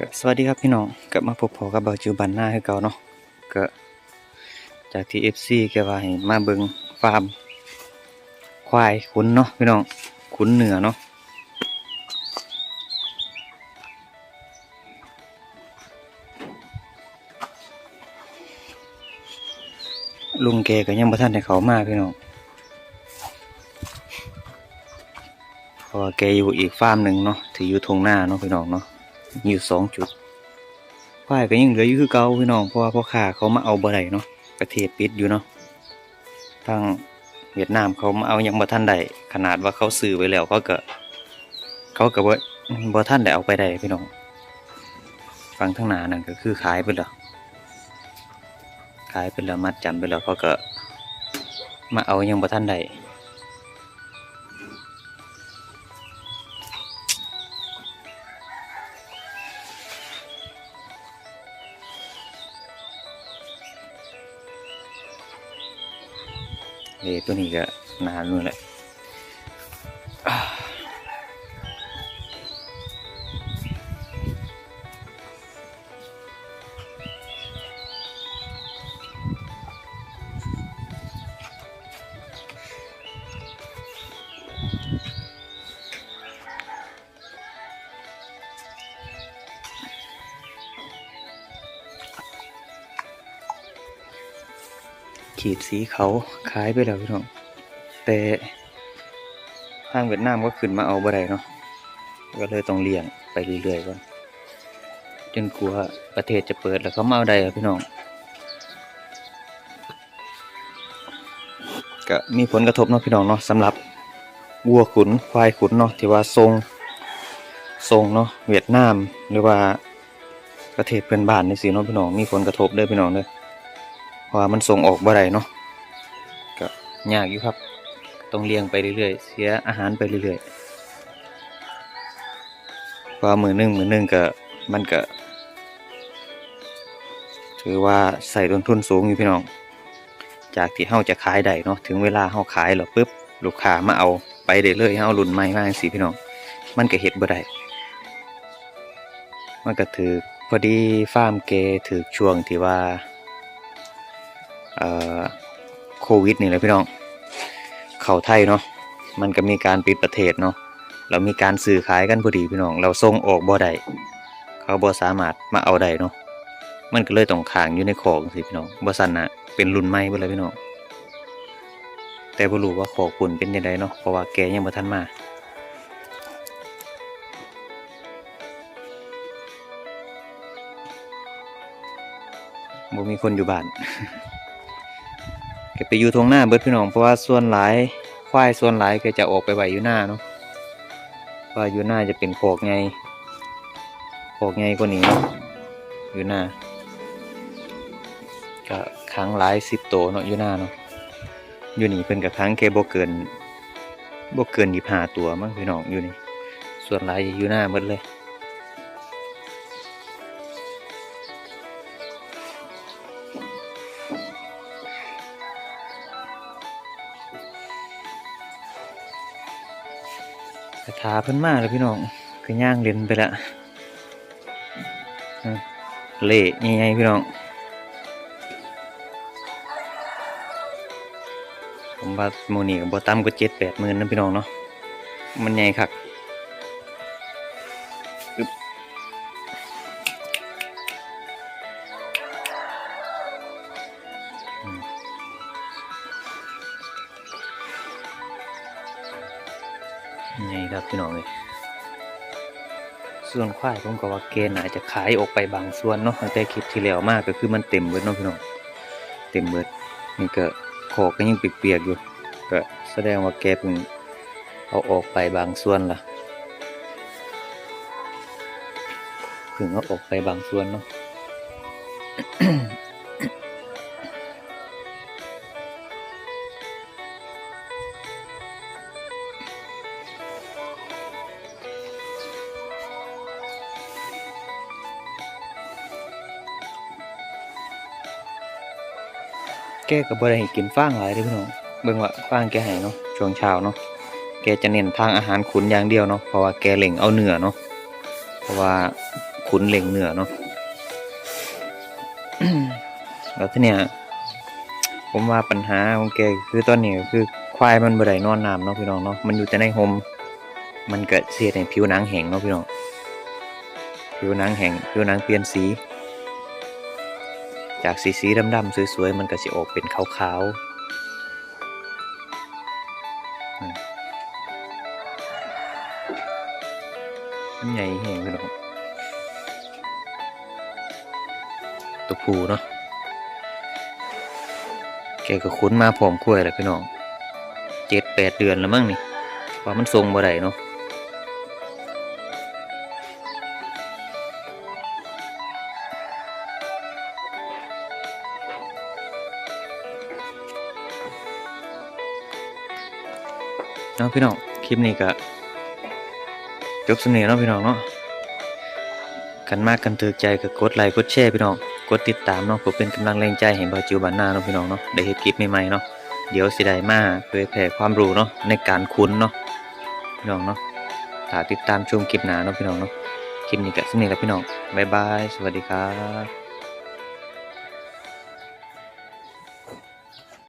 ก็สวัสดีครับพี่น้องกลับมาพบพอกับเบาจิวบันหน้าคือเก่าเนาะก็จากที่ FC แกว่าให้มาเบิงฟาร์มควายขุนเนาะพี่น้องขุนเหนือเนาะลุงแกก็ยังบ่ทันได้เขามาพี่น้องเพราะว่าแกอยู่อีกฟาร์มหนึ่งเนาะที่อยู่ทงหน้าเนาะพี่น้องเนาะ มีอยู่สองจุดควายก็ยังเหลืออยู่คือเก่าพี่น้องเพราะว่าพ่อค้าเขามาเอาบ่ได้เนาะประเทศปิดอยู่เนาะทางเวียดนามเขามาเอายังบ่ทันได้ขนาดว่าเขาซื้อไว้แล้วเขาก็เขาก็บ่บ่ทันได้เอาไปได้พี่น้องฟังทางนานั่นก็คือขายไปแล้วขายไปแล้วมัดจำไปแล้วเขาก็มาเอายังบ่ทันได้ เอ้ตัวนี้ก็นานนู่นแหละ ขีดสีเขาขายไปแล้วพี่น้องแต่ทางเวียดนามก็ขึ้นมาเอาบ่ได้เนาะก็เลยต้องเลี้ยงไปเรื่อยๆก่อนจนกลัวประเทศจะเปิดแล้วเขามาเอาได้อะพี่น้องก็มีผลกระทบเนาะพี่น้องเนาะสำหรับวัวขุนควายขุนเนาะที่ว่าทรงทรงเนาะเวียดนามหรือว่าประเทศเพื่อนบ้านในสิเนาะพี่น้องมีผลกระทบเด้อพี่น้องเด้อ ว่ามันส่งออกบ่ได้เนาะก็ยากอยู่ครับต้องเลี้ยงไปเรื่อยๆเสียอาหารไปเรื่อยๆว่ามือนึ่งมือนึ่งก็มันก็ถือว่าใส่ต้นทุนสูงอยู่พี่น้อง จากที่เฮาจะขายได้เนาะถึงเวลาเฮาขายแล้วปุ๊บลูกค้ามาเอาไปได้เลยเฮารุ่นใหม่มาจังซี่พี่น้อง มันก็เฮ็ดบ่ได้มันก็ถือพอดีฟาร์มเกถือช่วงที่ว่า โควิดนี่แหละพี่น้อง เข้าไทยเนาะมันก็มีการปิดประเทศเนาะเรามีการซื้อขายกันพอดีพี่น้อง เราส่งออกบ่ได้เขาบ่สามารถมาเอาได้เนาะมันก็เลยต้องค้างอยู่ในของสิพี่น้องบ่ซั่นน่ะเป็นรุ่นใหม่เบิดเลยพี่น้องแต่บ่รู้ว่าขอคุณเป็นจังไดเนาะเพราะว่าแกยังบ่ทันมาบ่มีคนอยู่บ้าน ก็ไปอยู่ทงหน้าเบิดพี่น้องเพราะว่าส่วนหลายควายส่วนหลายก็จะออกไปไหวอยู่หน้าเนาะเพราะว่าอยู่หน้าจะเป็นโขกไงโขกไงกว่านี้อยู่หน้าก็ค้างหลายสิบโตวเนาะอยู่หน้าเนาะอยู่นี่เพิ่นกับค้างแค่บ่เกินบ่เกินยี่ห้าตัวมั้งพี่น้องอยู่นี่ส่วนหลายอยู่หน้าหมดเลยาเพิ่นมาแล้วพี่น้องคือย่างเล่นไปละเละยังไงพี่น้องผมว่าโมนี่กับบ่ต่ำกว่าเจ็ดแปดหมื่นนะพี่น้องเนาะมันใหญ่คัก นี่ครับพี่น้องเลยส่วนควายผมก็ว่าเกณฑ์อาจจะขายออกไปบางส่วนเนาะตั้งแต่คลิปที่แล้วมากก็คือมันเต็มเบิดเนาะพี่น้องเต็มเบิดนี่ก็ขอกก็ยังเปียกๆอยู่ ก็แสดงว่าแกเพิ่งเอาออกไปบางส่วนละเพิ่งเอาออกไปบางส่วนเนาะ แกก็บ่ได้ให้กินฟางหลายเด้พี่น้องเบิ่งว่าฟางแกให้เนาะช่วงเช้าเนาะแกจะเน้นทางอาหารขุนอย่างเดียวเนาะเพราะว่าแกเล็งเอาเนื้อเนาะเพราะว่าขุนเล็งเนื้อเนาะแล้วทีเนี้ยผมว่าปัญหาของแกคือตอนนี้คือควายมันบ่ได้นอนน้ำเนาะพี่น้องเนาะมันอยู่แต่ในโฮมมันเกิดเสียให้ผิวหนังแห้งเนาะพี่น้องผิวหนังแห้งผิวหนังเปลี่ยนสี จากสีสีดำๆสวยๆ มันก็สิออกเป็นขาวๆมันใหญ่แห้งพี่น้องตัวผูเนาะแกก็คุ้นมาพร้อมกล้วยแหละพี่น้องเจ็ดแปดเดือนแล้วมั้งนี่ว่ามันทรงบ่ได้เนาะ เนาะพี่น้อง คลิปนี้ก็จบสนียงเนาะพี่น้องเนาะกันมากกันถือใจก็กดไลค์กดแชร์พี่น้อง กดติดตามเนาะเพื่อเป็นกำลังแรงใจให้บ่าวจิวบ้านนาเนาะพี่น้องเนาะได้เฮ็ดคลิปใหม่ๆเนาะเดี๋ยวสิได้มาเผยแผ่ความรู้เนาะในการคุ้นเนาะพี่น้องเนาะถ้าติดตามชมคลิปหน้าเนาะพี่น้องเนาะคลิปนี้ก็สนียงแล้วพี่น้องบ๊ายบาย สวัสดีครับ